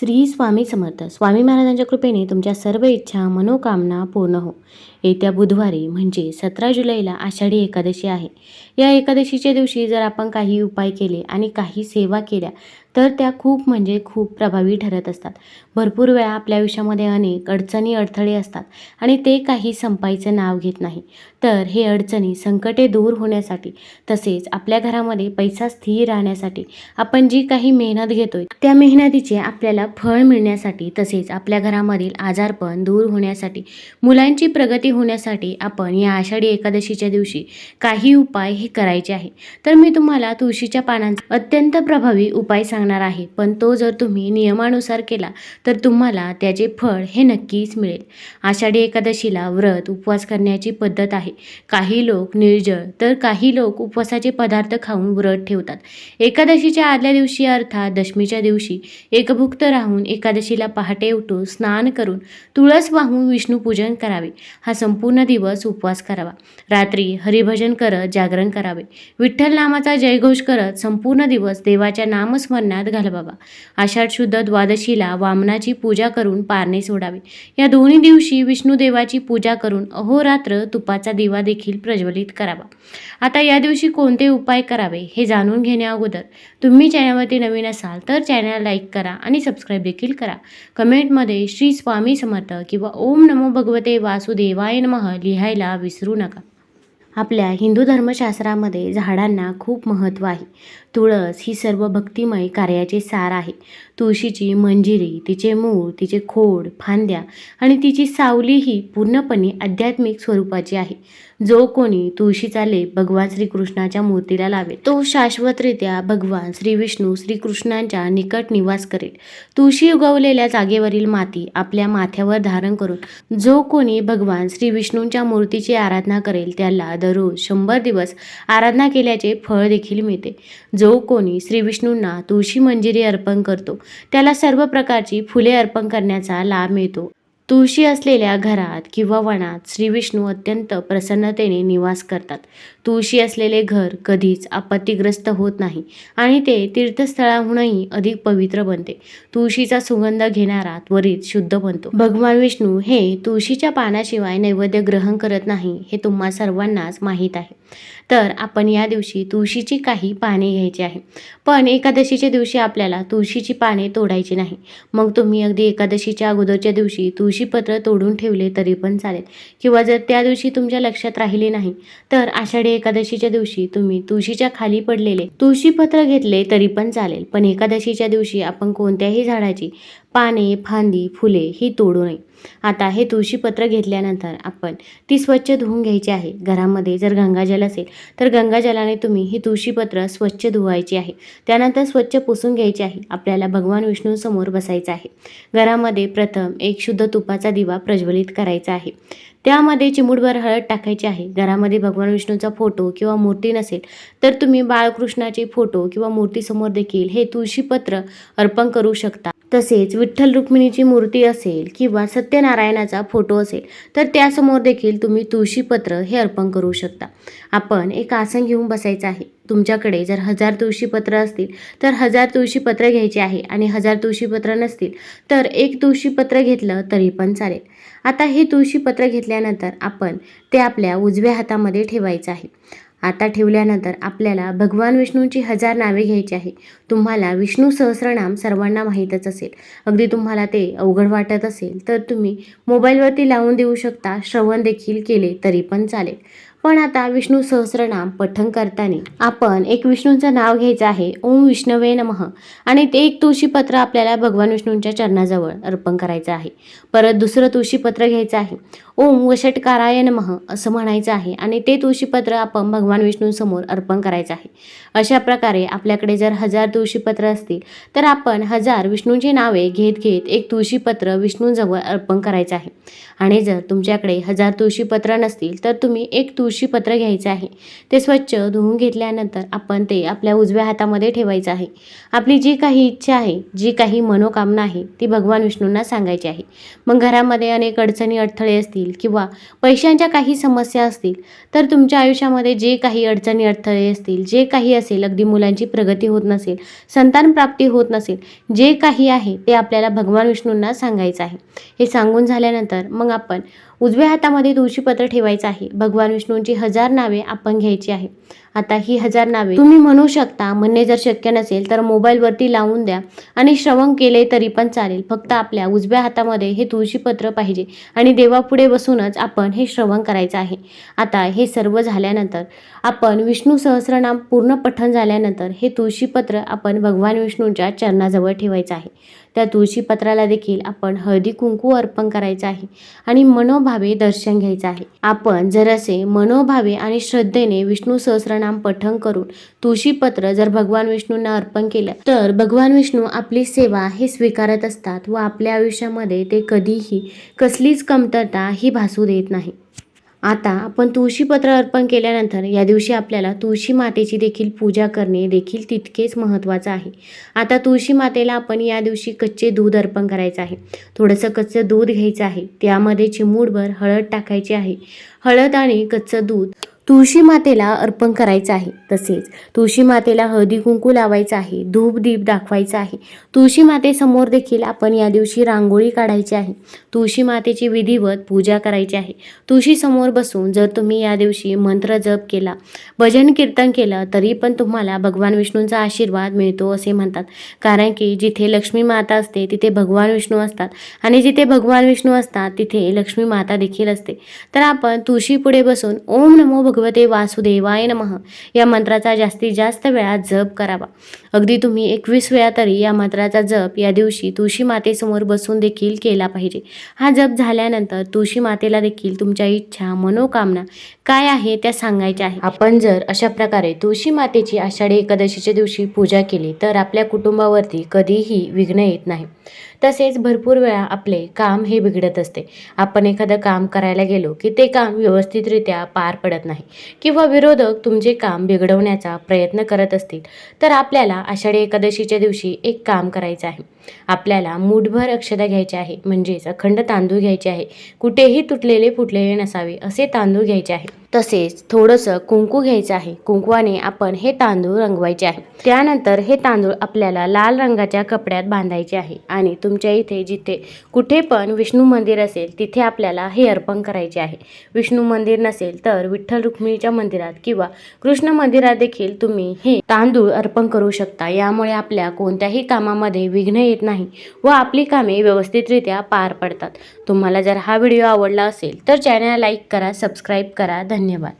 श्री स्वामी समर्थ. स्वामी महाराजांच्या कृपेने तुमच्या सर्व इच्छा मनोकामना पूर्ण हो. येत्या बुधवारी म्हणजे सतरा जुलैला आषाढी एकादशी आहे. या एकादशीच्या दिवशी जर आपण काही उपाय केले आणि काही सेवा केल्या तर त्या खूप म्हणजे खूप प्रभावी ठरत असतात. भरपूर वेळा आपल्या आयुष्यामध्ये अनेक अडचणी अडथळे असतात आणि ते काही संपायचं नाव घेत नाही. तर हे अडचणी संकटे दूर होण्यासाठी तसेच आपल्या घरामध्ये पैसा स्थिर राहण्यासाठी आपण जी काही मेहनत घेतोय त्या मेहनतीचे आपल्याला फळ मिळण्यासाठी तसेच आपल्या घरामधील आजारपण दूर होण्यासाठी मुलांची प्रगती होण्यासाठी आपण या आषाढी एकादशीच्या दिवशी काही उपाय हे करायचे आहे. तर मी तुम्हाला तुळशीच्या पानांचा अत्यंत प्रभावी उपाय सांगणार आहे. पण तो जर तुम्ही नियमानुसार केला तर तुम्हाला त्याचे फळ हे नक्कीच मिळेल. आषाढी एकादशीला व्रत उपवास करण्याची पद्धत आहे. काही लोक निर्जळ तर काही लोक उपवासाचे पदार्थ खाऊन व्रत ठेवतात. एकादशीच्या आदल्या दिवशी अर्थात दशमीच्या दिवशी एकभुक्त राहून एकादशीला पहाटे उठून स्नान करून तुळस वाहून विष्णूपूजन करावे. हा संपूर्ण दिवस उपवास करावा. रात्री हरिभजन करत जागरण करावे. विठ्ठल नामाचा जयघोष करत संपूर्ण दिवस देवाच्या नामस्मरणात घालवावा. आषाढ शुद्ध द्वादशीला वामनाची पूजा करून पारणे सोडावे. या दोन्ही दिवशी विष्णुदेवाची पूजा करून अहोरात्र तुपाचा दिवा देखील प्रज्वलित करावा. आता या दिवशी कोणते उपाय करावे हे जाणून घेण्या अगोदर तुम्ही चॅनलवरती नवीन असाल तर चॅनल लाईक करा आणि सबस्क्राईब देखील करा. कमेंटमध्ये श्री स्वामी समर्थ किंवा ओम नमो भगवते वासुदेवाय नमः लिहायला विसरू नका. आपल्या हिंदू धर्मशास्त्रामध्ये झाडांना खूप महत्त्व आहे. तुळस ही सर्व भक्तिमय कार्याचे सार आहे. तुळशीची मंजिरी तिचे मूळ तिचे खोड फांद्या आणि तिची सावली ही पूर्णपणे आध्यात्मिक स्वरूपाची आहे. जो कोणी तुळशीचा लेप भगवान श्रीकृष्णाच्या मूर्तीला लावेल तो शाश्वतरित्या भगवान श्री विष्णू श्रीकृष्णांच्या निकट निवास करेल. तुळशी उगवलेल्या जागेवरील माती आपल्या माथ्यावर धारण करून जो कोणी भगवान श्री विष्णूंच्या मूर्तीची आराधना करेल त्याला दररोज शंभर दिवस आराधना केल्याचे फळ देखील मिळते. जो कोणी श्री विष्णूंना तुळशी मंजिरी अर्पण करतो त्याला सर्व प्रकारची फुले अर्पण करण्याचा लाभ मिळतो. तुळशी असलेल्या घरात किंवा वनात श्रीविष्णू अत्यंत प्रसन्नतेने निवास करतात. तुळशी असलेले घर कधीच आपत्तीग्रस्त होत नाही आणि ते तीर्थस्थळाहूनही अधिक पवित्र बनते. तुळशीचा सुगंध घेणारा त्वरित शुद्ध बनतो. भगवान विष्णू हे तुळशीच्या पानाशिवाय नैवेद्य ग्रहण करत नाही हे तुम्हा सर्वांनाच माहीत आहे. तर आपण या दिवशी तुळशीची काही पाने घ्यायची आहे. पण एकादशीच्या दिवशी आपल्याला तुळशीची पाने तोडायची नाही. मग तुम्ही अगदी एकादशीच्या अगोदरच्या दिवशी तुळशीपत्र तोडून ठेवले तरी पण चालेल. किंवा जर त्या दिवशी तुमच्या लक्षात राहिले नाही तर आषाढी एकादशीच्या दिवशी तुम्ही तुळशीच्या खाली पडलेले तुळशीपत्र घेतले तरी पण चालेल. पण एकादशीच्या दिवशी आपण कोणत्याही झाडाची पाने फांदी फुले ही तोडू नये. आता हे तुळशीपत्र घेतल्यानंतर आपण ती स्वच्छ धुवून घ्यायची आहे. घरामध्ये जर गंगाजल असेल तर गंगाजलाने तुम्ही ही तुळशीपत्र स्वच्छ धुवायची आहे. त्यानंतर स्वच्छ पुसून घ्यायची आहे. आपल्याला भगवान विष्णूसमोर बसायचं आहे. घरामध्ये प्रथम एक शुद्ध तुपाचा दिवा प्रज्वलित करायचा आहे. त्यामध्ये चिमूटभर हळद टाकायची आहे. घरामध्ये भगवान विष्णूचा फोटो किंवा मूर्ती नसेल तर तुम्ही बाळकृष्णाचे फोटो किंवा मूर्तीसमोर देखील हे तुळशीपत्र अर्पण करू शकता. तसेच विठ्ठल रुक्मिणीची मूर्ती असेल किंवा सत्यनारायणाचा फोटो असेल तर त्यासमोर देखील तुम्ही तुळशीपत्र हे अर्पण करू शकता. आपण एक आसन घेऊन बसायचं आहे. तुमच्याकडे जर हजार तुळशीपत्र असतील तर हजार तुळशीपत्र घ्यायचे आहे आणि हजार तुळशीपत्र नसतील तर एक तुळशीपत्र घेतलं तरी पण चालेल. आता हे तुळशीपत्र घेतल्यानंतर आपण ते आपल्या उजव्या हातामध्ये ठेवायचं आहे. आता ठेवल्यानंतर आपल्याला भगवान विष्णूंची हजार नावे घ्यायची आहे तुम्हाला विष्णू सहस्रनाम सर्वांना माहीतच असेल. अगदी तुम्हाला ते अवघड वाटत असेल तर तुम्ही मोबाईलवरती लावून देऊ शकता. श्रवण देखील केले तरी पण चालेल. पण आता विष्णू सहस्रनाम पठण करताना आपण एक विष्णूंचं नाव घ्यायचं आहे. ओम विष्णवे नमः. आणि ते एक तुळशीपत्र आपल्याला भगवान विष्णूंच्या चरणाजवळ अर्पण करायचं आहे. परत दुसरं तुळशीपत्र घ्यायचं आहे. ओम वषटकाराय नमः असं म्हणायचं आहे. आणि ते तुळशीपत्र आपण भगवान विष्णूंसमोर अर्पण करायचं आहे. अशा प्रकारे आपल्याकडे जर हजार तुळशीपत्र असतील तर आपण हजार विष्णूंची नावे घेत घेत एक तुळशीपत्र विष्णूंजवळ अर्पण करायचं आहे. आणि जर तुमच्याकडे हजार तुळशीपत्र नसतील तर तुम्ही एक तुळशी तुळशीपत्र घ्यायचं आहे. ते स्वच्छ धुवून घेतल्यानंतर आपण ते आपल्या उजव्या हातामध्ये ठेवायचं आहे. आपली जी काही इच्छा आहे जी काही मनोकामना आहे ती भगवान विष्णूंना सांगायची आहे. मग घरामध्ये अनेक अडचणी अडथळे असतील किंवा पैशांच्या काही समस्या असतील तर तुमच्या आयुष्यामध्ये जे काही अडचणी अडथळे असतील जे काही असेल अगदी मुलांची प्रगती होत नसेल संतान प्राप्ती होत नसेल जे काही आहे ते आपल्याला भगवान विष्णूंना सांगायचं आहे. हे सांगून झाल्यानंतर मग आपण उजव्या हातामध्ये तुळशीपत्र ठेवायचं आहे. भगवान विष्णूंची हजार नावे आपण घ्यायची आहे. आता ही हजार नावे. तुम्ही म्हणू शकता म्हणणे जर शक्य नसेल तर मोबाईलवरती लावून द्या आणि श्रवण केले तरी पण चालेल. फक्त आपल्या उजव्या हातामध्ये हे तुळशीपत्र पाहिजे आणि देवापुढे बसूनच आपण हे श्रवण करायचं आहे. आता हे सर्व झाल्यानंतर आपण विष्णू सहस्रनाम पूर्ण पठण झाल्यानंतर हे तुळशीपत्र आपण भगवान विष्णूंच्या चरणाजवळ ठेवायचं आहे. त्या तुळशीपत्राला देखील आपण हळदी कुंकू अर्पण करायचं आहे आणि मनोभावे दर्शन घ्यायचं आहे. आपण जर असे मनोभावे आणि श्रद्धेने विष्णू सहस्रनाम पठन करून तुळशीपत्र जर भगवान विष्णूंना अर्पण केलं तर भगवान विष्णू आपली सेवा हे स्वीकारत असतात व आपल्या आयुष्यामध्ये ते कधीही कसलीच कमतरता ही भासू देत नाही. आता आपण तुळशीपत्र अर्पण केल्यानंतर या दिवशी आपल्याला तुळशी मातेची देखील पूजा करणे देखील तितकेच महत्त्वाचं आहे. आता तुळशी मातेला आपण या दिवशी कच्चे दूध अर्पण करायचं आहे. थोडंसं कच्चं दूध घ्यायचं आहे. त्यामध्ये चिमूडभर हळद टाकायची आहे. हळद आणि कच्चं दूध तुळशी मातेला अर्पण करायचं आहे तसेच तुळशी मातेला हळदी कुंकू लावायचं आहे धूप दीप दाखवायचा आहे. तुळशी मातेसमोर देखील आपण या दिवशी रांगोळी काढायची आहे. तुळशी मातेची विधिवत पूजा करायची आहे. तुळशीसमोर बसून जर तुम्ही या दिवशी मंत्र जप केला भजन कीर्तन केलं तरी पण तुम्हाला भगवान विष्णूंचा आशीर्वाद मिळतो असे म्हणतात. कारण की जिथे लक्ष्मी माता असते तिथे भगवान विष्णू असतात आणि जिथे भगवान विष्णू असतात तिथे लक्ष्मी माता देखील असते. तर आपण तुळशीपुढे बसून ओम नमो भगवते वासुदेवाय नमः. या मंत्राचा जास्तीत जास्त वेळा जप करावा. अगदी तुम्ही एकवीस वेळा तरी या मंत्राचा जप या दिवशी तुळशी मातेसमोर बसून देखील केला पाहिजे. हा जप झाल्यानंतर तुळशी मातेला देखील तुमच्या इच्छा मनोकामना काय आहे त्या सांगायच्या आहे आपण जर अशा प्रकारे तुळशी मातेची आषाढी एकादशीच्या दिवशी पूजा केली तर आपल्या कुटुंबावरती कधीही विघ्न येत नाही. तसेच भरपूर वेळा आपले काम हे बिघडत असते. आपण एखादं काम करायला गेलो की ते काम व्यवस्थितरित्या पार पडत नाही किंवा विरोधक तुमचे काम बिघडवण्याचा प्रयत्न करत असतील तर आपल्याला आषाढी एकादशीच्या दिवशी एक काम करायचं आहे. आपल्याला मूठभर अक्षता घ्यायची आहे म्हणजेच अखंड तांदूळ घ्यायचे आहे. कुठेही तुटलेले फुटलेले नसावे असे तांदूळ घ्यायचे आहे. तसेच थोडंसं कुंकू घ्यायचं आहे. कुंकवाने आपण हे तांदूळ रंगवायचे आहे. त्यानंतर हे तांदूळ आपल्याला लाल रंगाच्या कपड्यात बांधायचे आहे आणि तुमच्या इथे जिथे कुठे पण विष्णू मंदिर असेल तिथे आपल्याला हे अर्पण करायचे आहे. विष्णू मंदिर नसेल तर विठ्ठल रुक्मिणीच्या मंदिरात किंवा कृष्ण मंदिरात देखील तुम्ही हे तांदूळ अर्पण करू शकता. यामुळे आपल्या कोणत्याही कामामध्ये विघ्न येत नाही व आपली कामे व्यवस्थितरित्या पार पडतात. तुम्हाला जर हा व्हिडिओ आवडला असेल तर चॅनल लाईक करा सबस्क्राईब करा. धन्यवाद